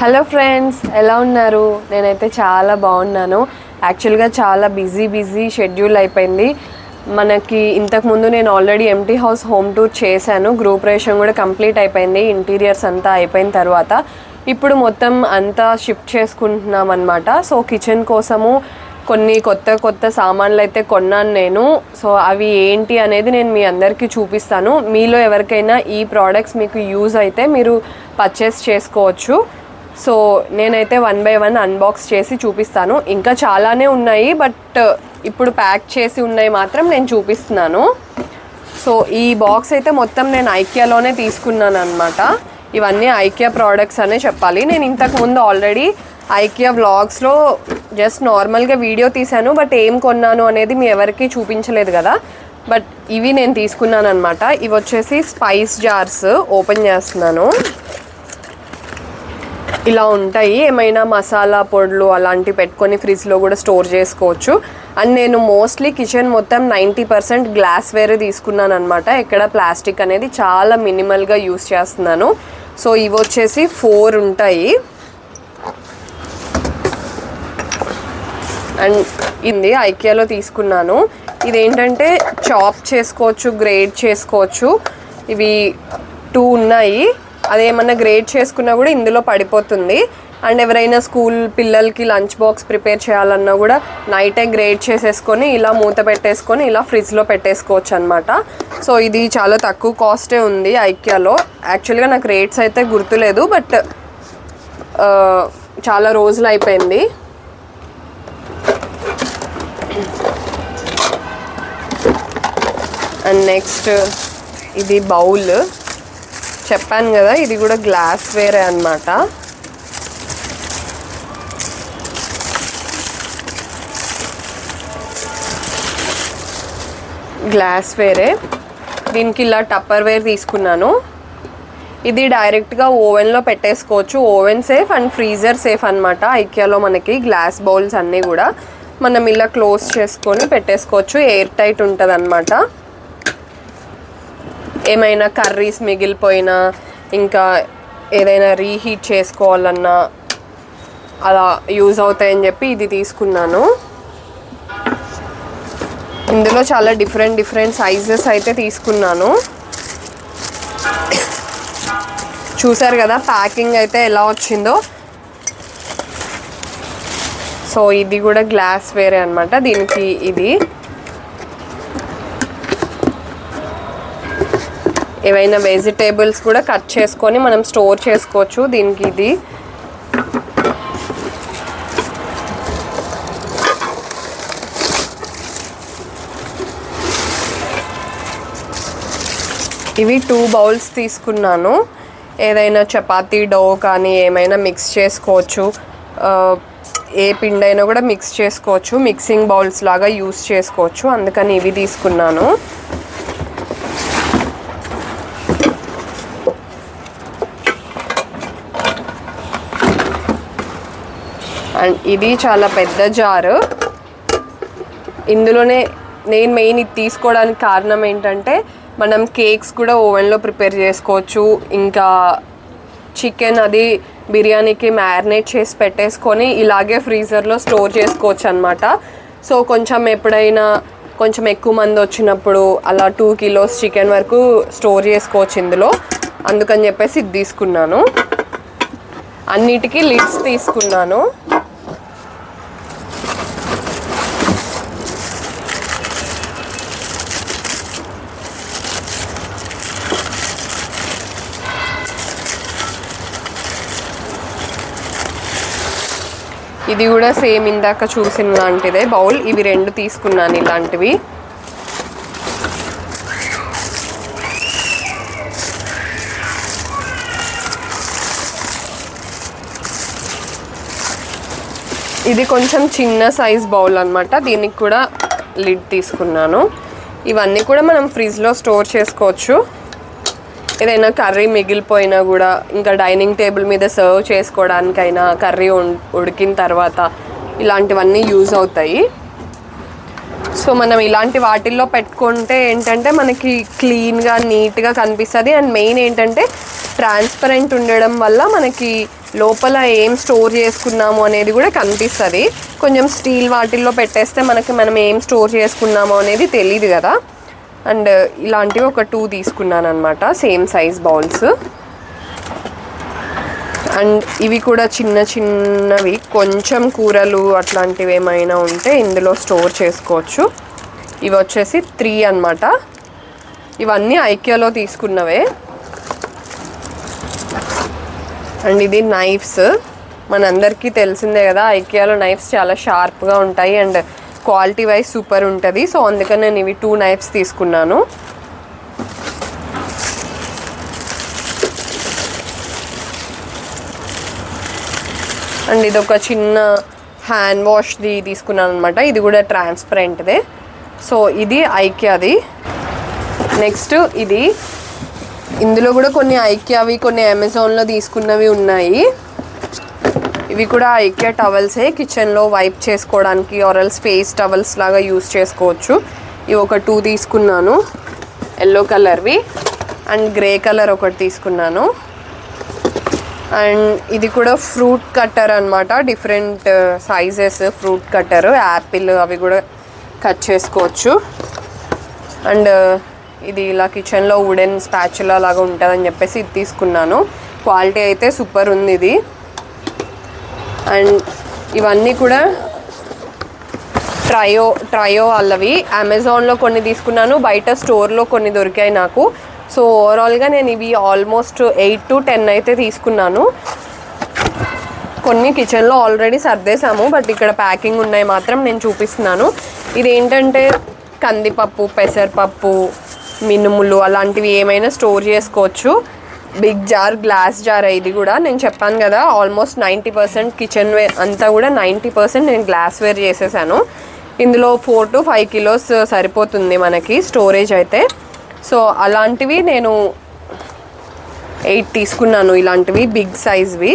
Hello friends ఎలా ఉన్నారు? నేనైతే చాలా బాగున్నాను. యాక్చువల్గా చాలా బిజీ బిజీ షెడ్యూల్ అయిపోయింది. మనకి ఇంతకుముందు నేను already empty house home tour చేశాను. గ్రూప్ రేషన్ కూడా కంప్లీట్ అయిపోయింది. ఇంటీరియర్స్ అంతా అయిపోయిన తర్వాత ఇప్పుడు మొత్తం అంతా షిఫ్ట్ చేసుకుంటున్నాం అనమాట సో కిచెన్ కోసము కొన్ని కొత్త కొత్త సామాన్లు అయితే కొన్నాను నేను. సో అవి ఏంటి అనేది నేను మీ అందరికీ చూపిస్తాను. మీలో ఎవరికైనా ఈ ప్రోడక్ట్స్ మీకు యూజ్ అయితే మీరు పర్చేస్ చేసుకోవచ్చు. సో నేనైతే వన్ బై వన్ అన్బాక్స్ చేసి చూపిస్తాను. ఇంకా చాలానే ఉన్నాయి బట్ uh, ఇప్పుడు ప్యాక్ చేసి ఉన్నాయి మాత్రం నేను చూపిస్తున్నాను. సో ఈ బాక్స్ అయితే మొత్తం నేను ఐకియాలోనే తీసుకున్నాను అనమాట ఇవన్నీ ఐకియా ప్రోడక్ట్స్ అనే చెప్పాలి. నేను ఇంతకు ముందు ఆల్రెడీ ఐకియా వ్లాగ్స్లో జస్ట్ నార్మల్గా వీడియో తీశాను బట్ ఏం కొన్నాను అనేది మీ ఎవరికి చూపించలేదు కదా. బట్ ఇవి నేను తీసుకున్నాను అనమాట ఇవి వచ్చేసి స్పైస్ జార్స్ ఓపెన్ చేస్తున్నాను. ఇలా ఉంటాయి. ఏమైనా మసాలా పొడులు అలాంటివి పెట్టుకొని ఫ్రిడ్జ్లో కూడా స్టోర్ చేసుకోవచ్చు. అండ్ నేను మోస్ట్లీ కిచెన్ మొత్తం నైంటీ పర్సెంట్ గ్లాస్ వేరే తీసుకున్నాను అనమాట ఇక్కడ ప్లాస్టిక్ అనేది చాలా మినిమల్గా యూస్ చేస్తున్నాను. సో ఇవి వచ్చేసి ఫోర్ ఉంటాయి. అండ్ ఇది ఐకియాలో తీసుకున్నాను. ఇదేంటంటే చాప్ చేసుకోవచ్చు గ్రేడ్ చేసుకోవచ్చు. ఇవి టూ ఉన్నాయి. అదేమన్నా గ్రేడ్ చేసుకున్నా కూడా ఇందులో పడిపోతుంది. అండ్ ఎవరైనా స్కూల్ పిల్లలకి లంచ్ బాక్స్ ప్రిపేర్ చేయాలన్నా కూడా నైటే గ్రేడ్ చేసేసుకొని ఇలా మూత పెట్టేసుకొని ఇలా ఫ్రిడ్జ్లో పెట్టేసుకోవచ్చు అనమాట సో ఇది చాలా తక్కువ కాస్టే ఉంది ఐక్యాలో యాక్చువల్గా నాకు రేట్స్ అయితే గుర్తులేదు బట్ చాలా రోజులు అయిపోయింది. అండ్ నెక్స్ట్ ఇది బౌల్. చెప్పాను కదా ఇది కూడా గ్లాస్ వేరే అనమాట గ్లాస్ వేరే. దీనికి ఇలా టప్పర్ వేర్ తీసుకున్నాను. ఇది డైరెక్ట్గా ఓవెన్లో పెట్టేసుకోవచ్చు. Oven safe and freezer safe అనమాట ఐకియాలో మనకి గ్లాస్ బౌల్స్ అన్నీ కూడా. మనం ఇలా క్లోజ్ చేసుకొని పెట్టేసుకోవచ్చు. ఎయిర్ టైట్ ఉంటుంది అనమాట ఏమైనా కర్రీస్ మిగిలిపోయినా ఇంకా ఏదైనా రీహీట్ చేసుకోవాలన్నా అలా యూజ్ అవుతాయని చెప్పి ఇది తీసుకున్నాను. ఇందులో చాలా డిఫరెంట్ డిఫరెంట్ సైజెస్ అయితే తీసుకున్నాను. చూసారు కదా ప్యాకింగ్ అయితే ఎలా వచ్చిందో? సో ఇది కూడా గ్లాస్ వేరే అనమాట దీనికి ఇది. ఏవైనా వెజిటేబుల్స్ కూడా కట్ చేసుకొని మనం స్టోర్ చేసుకోవచ్చు దీనికి ఇది. ఇవి టూ బౌల్స్ తీసుకున్నాను. ఏదైనా చపాతీ డో కానీ ఏమైనా మిక్స్ చేసుకోవచ్చు. ఏ పిండైనా కూడా మిక్స్ చేసుకోవచ్చు. మిక్సింగ్ బౌల్స్ లాగా యూస్ చేసుకోవచ్చు. అందుకని ఇవి తీసుకున్నాను. అండ్ ఇది చాలా పెద్ద జారు. ఇందులోనే నేను మెయిన్ ఇది తీసుకోవడానికి కారణం ఏంటంటే మనం కేక్స్ కూడా ఓవెన్లో ప్రిపేర్ చేసుకోవచ్చు. ఇంకా చికెన్ అది బిర్యానీకి మ్యారినేట్ చేసి పెట్టేసుకొని ఇలాగే ఫ్రీజర్లో స్టోర్ చేసుకోవచ్చు అనమాట సో కొంచెం ఎప్పుడైనా కొంచెం ఎక్కువ మంది వచ్చినప్పుడు అలా టూ కిలోస్ చికెన్ వరకు స్టోర్ చేసుకోవచ్చు ఇందులో. అందుకని చెప్పేసి ఇది తీసుకున్నాను. అన్నిటికీ లిడ్స్ తీసుకున్నాను. ఇది కూడా సేమ్ ఇందాక చూసిన లాంటిదే బౌల్. ఇవి రెండు తీసుకున్నాను ఇలాంటివి. ఇది కొంచెం చిన్న సైజ్ బౌల్ అన్నమాట. దీనికి కూడా లిడ్ తీసుకున్నాను. ఇవన్నీ కూడా మనం ఫ్రిడ్జ్లో స్టోర్ చేసుకోవచ్చు. ఏదైనా కర్రీ మిగిలిపోయినా కూడా ఇంకా డైనింగ్ టేబుల్ మీద సర్వ్ చేసుకోవడానికైనా కర్రీ ఉడికిన తర్వాత ఇలాంటివన్నీ యూజ్ అవుతాయి. సో మనం ఇలాంటి వాటిల్లో పెట్టుకుంటే ఏంటంటే మనకి క్లీన్గా నీట్గా కనిపిస్తుంది. అండ్ మెయిన్ ఏంటంటే ట్రాన్స్పరెంట్ ఉండడం వల్ల మనకి లోపల ఏం స్టోర్ చేసుకున్నాము అనేది కూడా కనిపిస్తుంది. కొంచెం స్టీల్ వాటిల్లో పెట్టేస్తే మనకి మనం ఏం స్టోర్ చేసుకున్నాము అనేది తెలియదు కదా. అండ్ ఇలాంటివి ఒక టూ తీసుకున్నాను అనమాట సేమ్ సైజ్ బౌల్స్. అండ్ ఇవి కూడా చిన్న చిన్నవి కొంచెం కూరలు అట్లాంటివి ఏమైనా ఉంటే ఇందులో స్టోర్ చేసుకోవచ్చు. ఇవి వచ్చేసి త్రీ అన్నమాట. ఇవన్నీ ఐక్యాలో తీసుకున్నవే. అండ్ ఇది నైఫ్స్. మనందరికీ తెలిసిందే కదా ఐకియాలో నైఫ్స్ చాలా షార్ప్గా ఉంటాయి అండ్ క్వాలిటీ వైజ్ సూపర్ ఉంటుంది. సో అందుకని నేను ఇవి టూ నైఫ్స్ తీసుకున్నాను. అండ్ ఇది ఒక చిన్న హ్యాండ్ వాష్ది తీసుకున్నాను అనమాట ఇది కూడా ట్రాన్స్పరెంట్దే. సో ఇది ఐక్యాది. నెక్స్ట్ ఇది ఇందులో కూడా కొన్ని ఐక్యావి కొన్ని అమెజాన్లో తీసుకున్నవి ఉన్నాయి. ఇవి కూడా ఐక్యా టవల్సే. కిచెన్లో వైప్ చేసుకోవడానికి ఆరల్స్ ఫేస్ టవల్స్ లాగా యూస్ చేసుకోవచ్చు. ఇవి ఒక టూ తీసుకున్నాను. ఎల్లో కలర్వి. అండ్ గ్రే కలర్ ఒకటి తీసుకున్నాను. అండ్ ఇది కూడా ఫ్రూట్ కట్టర్ అనమాట different uh, sizes fruit cutter. Apple అవి కూడా కట్ చేసుకోవచ్చు. అండ్ uh, ఇది ఇలా కిచెన్లో వుడెన్ స్పాచులా లాగా ఉంటుందని చెప్పేసి ఇది తీసుకున్నాను. క్వాలిటీ అయితే సూపర్ ఉంది ఇది. అండ్ ఇవన్నీ కూడా ట్రయో ట్రయో వాళ్ళవి. అమెజాన్లో కొన్ని తీసుకున్నాను బయట స్టోర్లో కొన్ని దొరికాయి నాకు. సో ఓవరాల్గా నేను ఇవి ఆల్మోస్ట్ ఎయిట్ టు టెన్ అయితే తీసుకున్నాను. కొన్ని కిచెన్లో ఆల్రెడీ సర్దేశాము బట్ ఇక్కడ ప్యాకింగ్ ఉన్నాయి మాత్రం నేను చూపిస్తున్నాను. ఇది ఏంటంటే కందిపప్పు పెసరపప్పు మినుములు అలాంటివి ఏమైనా స్టోర్ చేసుకోవచ్చు. బిగ్ జార్ గ్లాస్ జార్ ఇది కూడా నేను చెప్పాను కదా almost ninety percent kitchenware అంతా కూడా నైంటీ పర్సెంట్ నేను గ్లాస్ వేర్ చేసేసాను. ఇందులో ఫోర్ టు ఫైవ్ కిలోస్ సరిపోతుంది మనకి స్టోరేజ్ అయితే. సో అలాంటివి నేను ఎయిట్ తీసుకున్నాను ఇలాంటివి బిగ్ సైజ్వి.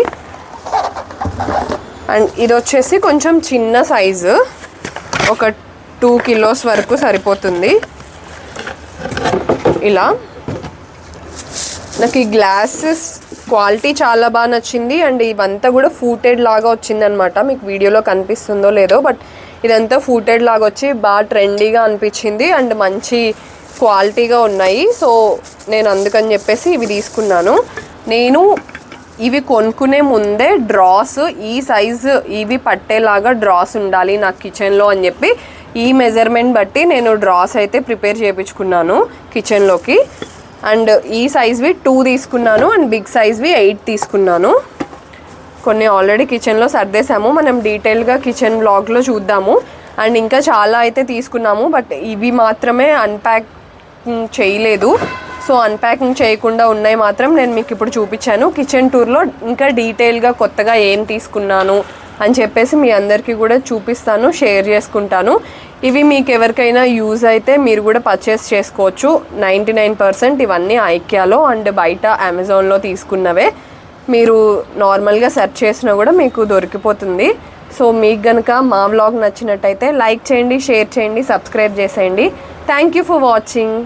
అండ్ ఇది వచ్చేసి కొంచెం చిన్న సైజు ఒక టూ కిలోస్ వరకు సరిపోతుంది. ఇలా. నాకు ఈ గ్లాసెస్ క్వాలిటీ చాలా బాగా నచ్చింది అండ్ ఇవంతా కూడా ఫూటెడ్ లాగా వచ్చిందనమాట మీకు వీడియోలో కనిపిస్తుందో లేదో బట్ ఇదంతా ఫూటెడ్ లాగా వచ్చి బాగా ట్రెండీగా అనిపించింది అండ్ మంచి క్వాలిటీగా ఉన్నాయి. సో నేను అందుకని చెప్పేసి ఇవి తీసుకున్నాను. నేను ఇవి కొనుక్కునే ముందే డ్రాస్ ఈ సైజు ఇవి పట్టేలాగా డ్రాస్ ఉండాలి నాకు కిచెన్లో అని చెప్పి ఈ మెజర్మెంట్ బట్టి నేను డ్రాస్ అయితే ప్రిపేర్ చేయించుకున్నాను కిచెన్లోకి అండ్ ఈ సైజ్వి టూ తీసుకున్నాను అండ్ బిగ్ సైజ్వి ఎయిట్ తీసుకున్నాను. కొన్ని ఆల్రెడీ కిచెన్లో సర్దేశాము. మనం డీటెయిల్గా కిచెన్ బ్లాగ్లో చూద్దాము. అండ్ ఇంకా చాలా అయితే తీసుకున్నాము బట్ ఇవి మాత్రమే అన్ప్యాక్ చేయలేదు. సో అన్ప్యాకింగ్ చేయకుండా ఉన్నాయి మాత్రం నేను మీకు ఇప్పుడు చూపించాను. కిచెన్ టూర్లో ఇంకా డీటెయిల్గా కొత్తగా ఏం తీసుకున్నాను అని చెప్పేసి మీ అందరికీ కూడా చూపిస్తాను షేర్ చేసుకుంటాను. ఇవి మీకు ఎవరికైనా యూజ్ అయితే మీరు కూడా పర్చేస్ చేసుకోవచ్చు. నైంటీ నైన్ పర్సెంట్ ఇవన్నీ ఐక్యాలో అండ్ బయట అమెజాన్లో తీసుకున్నవే. మీరు నార్మల్గా సెర్చ్ చేసినా కూడా మీకు దొరికిపోతుంది. సో మీకు కనుక మా వ్లాగ్ నచ్చినట్టయితే లైక్ చేయండి షేర్ చేయండి సబ్స్క్రైబ్ చేసేయండి. Thank you for watching.